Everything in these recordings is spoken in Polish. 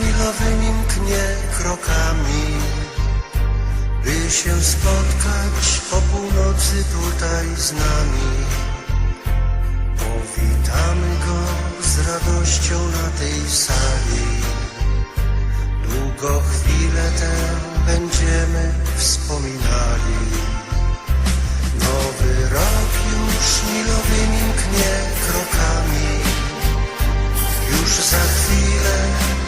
milowymi mknie krokami, by się spotkać o północy tutaj z nami. Powitamy go z radością na tej sali. Długo chwilę tę będziemy wspominali. Już za chwilę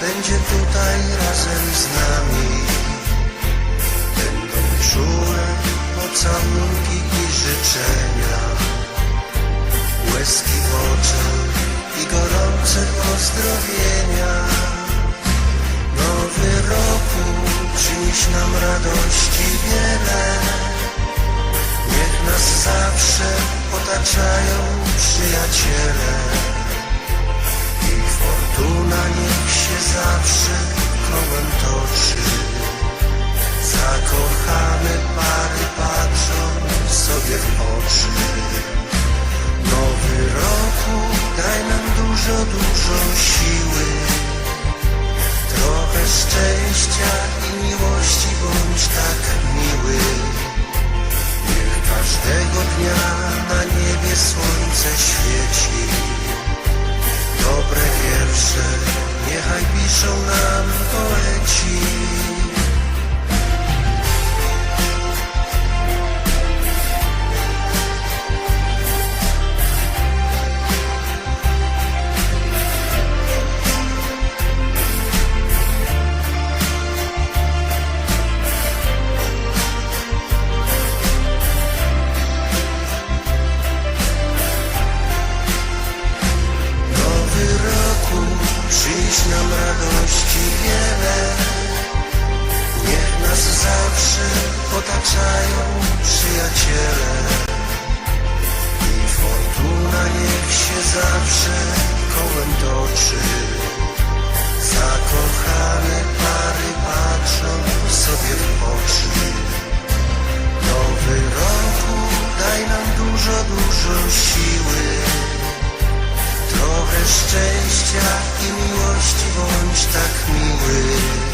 będzie tutaj razem z nami. Będą czułe pocałunki i życzenia. Łezki w oczach i gorące pozdrowienia. Nowy roku przynieś nam radości wiele. Dużo, dużo siły. Trochę szczęścia i miłości bądź tak miły. Niech każdego dnia na niebie słońce świeci. Dobre wiersze niechaj piszą nam poeci. Przynieś nam radości wiele. Niech nas zawsze otaczają przyjaciele. I fortuna niech się zawsze kołem toczy. Zakochane pary patrzą sobie w oczy. Nowy roku daj nam dużo, dużo siły. Szczęścia i miłości bądź tak miły.